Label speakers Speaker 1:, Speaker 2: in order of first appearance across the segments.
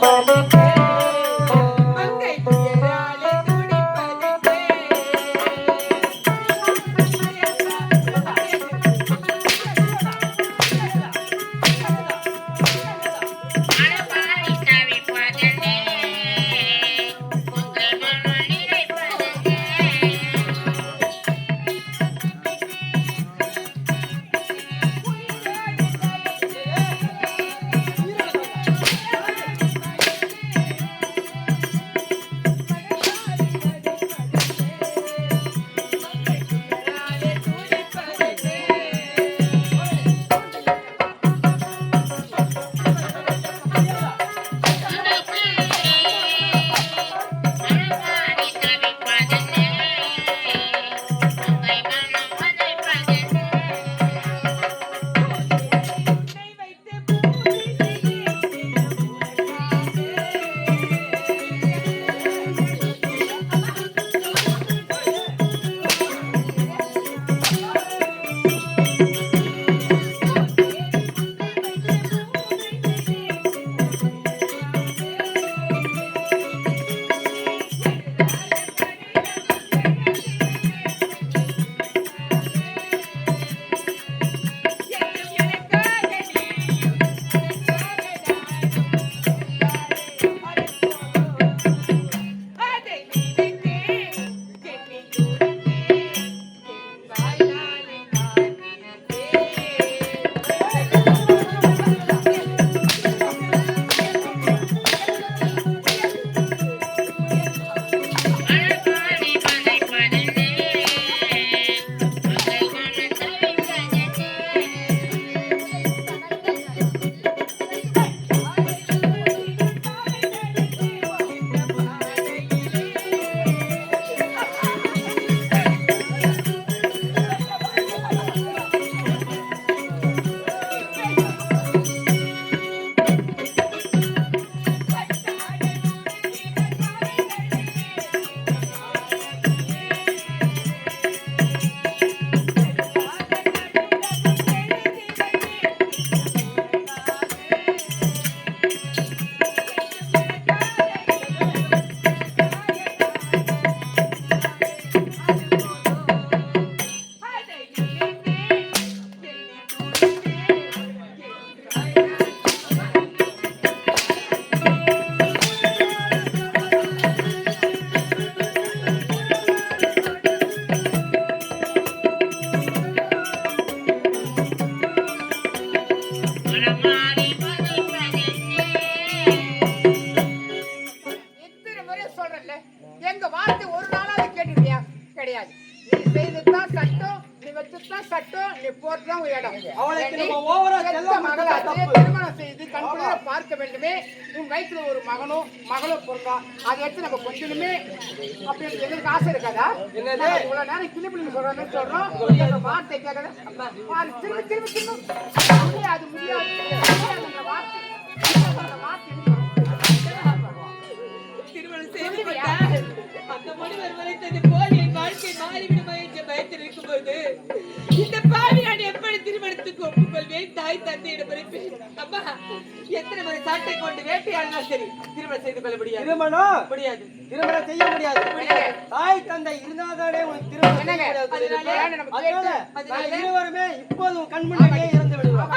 Speaker 1: Bye. ஒரு இடம்
Speaker 2: அவளுக்கு? நம்ம ஓவரா
Speaker 1: மகளாச்சு,
Speaker 2: தப்பு.
Speaker 1: திருமணம் செய்து கண்குளிர பார்க்க வேண்டுமே. உன் வயிற்றுல ஒரு மகனும் மகளும் பிறந்தா அதை எடுத்து நம்ம கொஞ்சமே அப்படி எங்களுக்கு ஆசை இருக்காதா?
Speaker 2: என்னது?
Speaker 1: இவ்வளவு நேரம் கிளி பிள்ளைங்க சொல்றோம்னு சொல்றோம். வார்த்தை கேட்கறது. பாரு, திரும்பி திரும்பி திரும்பி. முடியாது முடியாது. முடியாது அந்த வார்த்தை அந்த வார்த்தை
Speaker 3: திருமணம் செய்து அந்த போல் என் வாழ்க்கை மாறிவிடுமோ என்ற பயத்தில் இருக்கும்போது இந்த பாவி நான் எப்படி திருமணத்துக்கு ஒப்புக்கொள்வேன்? தாய் தந்தையிடம் அம்மா எத்தனை முறை சாட்டை கொண்டு வேட்டையாடினால் சரி திருமணம் செய்து கொள்ள முடியாது.
Speaker 2: திருமணம்?
Speaker 3: முடியாது.
Speaker 2: திருமணம் செய்ய முடியாது. தாய் தந்தை இருந்தாதானே உனக்கு திருமணம்
Speaker 3: அதனால
Speaker 2: இருவருமே இப்போது உன் கண் முன்னாடியே இறந்து விடுவோம்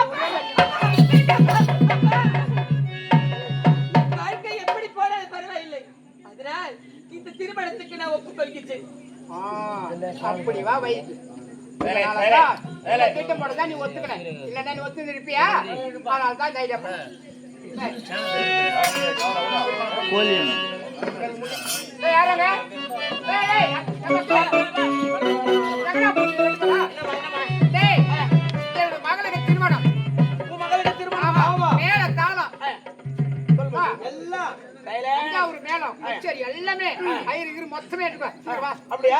Speaker 3: என் வாழ்க்கை எப்படி போனாலும் பரவாயில்லை. அதனால் இந்த திருமணத்துக்கு நான் ஒப்புக்கொள்கிறேன்
Speaker 1: ஆ, அப்படி வா. வை அதனாலதான் இந்த திட்டம் போடதான் நீ ஒத்துக்கணும். இல்லன்னா நீ ஒத்துக்கிட்டு இருப்பியா தைரியம் நிக்கிறா? டேய், என்னோட மகளுக்கு திருமணம்.
Speaker 2: உன் மகளுக்கு திருமணம்?
Speaker 1: ஆமா,
Speaker 2: ஆமா.
Speaker 1: மேல தாளம்.
Speaker 2: எல்லாம்.
Speaker 1: தஞ்சாவூர் மேளம். கச்சேரி எல்லாமே. ஐயர் இரு மொத்தமே எடுப்பா சரி, வா.
Speaker 2: அப்படியா?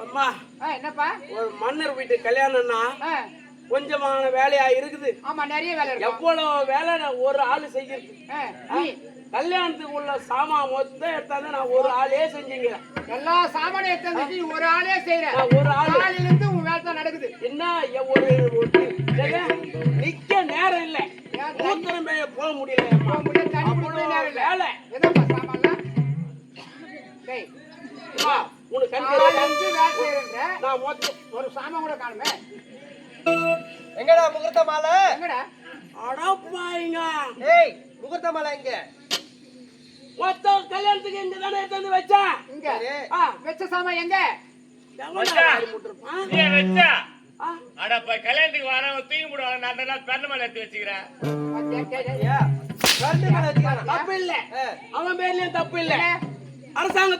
Speaker 1: அப்பா
Speaker 3: ஆ, என்னப்பா?
Speaker 1: ஒரு மன்னர் வீட்டு கல்யாணம்னா கொஞ்சமான வேலையா இருக்குது.
Speaker 3: ஆமா நிறைய வேலை
Speaker 1: எவ்வளவு வேலை நான் ஒரு ஆளு செய்யறது? கல்யாணத்துக்கு உள்ள சாமான் மொத்தம் எடுத்தாந்து நான் ஒரு ஆளே செஞ்சுங்கிறேன்
Speaker 3: எல்லா சாமானும் எடுத்து வந்துட்டு நீ ஒரு ஆளே செய்யற.
Speaker 1: நான் ஒரு ஆளு.
Speaker 3: காலையில இருந்து உன் வேலை தான் நடக்குது.
Speaker 1: என்ன ஒரு நிக்க நேரம் இல்ல. மூத்திரம் போக முடியல
Speaker 3: போக இல்ல.
Speaker 1: வேலை.
Speaker 3: எதப்பா சாமான்லாம்?
Speaker 1: உனக்கு கண் நான்
Speaker 3: ஒரு சாமான் கூட காணுமே.
Speaker 1: எங்கடா முகூர்த்த மாலை?
Speaker 3: எங்கடா?
Speaker 1: அடப்பாயிங்க
Speaker 2: ஏய் முகூர்த்த மாலை எங்க?
Speaker 1: மொத்தம் கல்யாணத்துக்கு இங்க தானே எடுத்து வச்சேன்
Speaker 3: இங்க.
Speaker 1: ஆ,
Speaker 3: வெச்ச சாமான் எங்க?
Speaker 1: வாரி
Speaker 4: கல்யாணத்துக்கு வரவங்க தூக்கி போடுவாங்க. நான் பெண்ண மேல எடுத்து வச்சுக்கிறேன்.
Speaker 1: தப்பு இல்ல. அவன் பேர்லயும் தப்பு இல்ல? அரசாங்க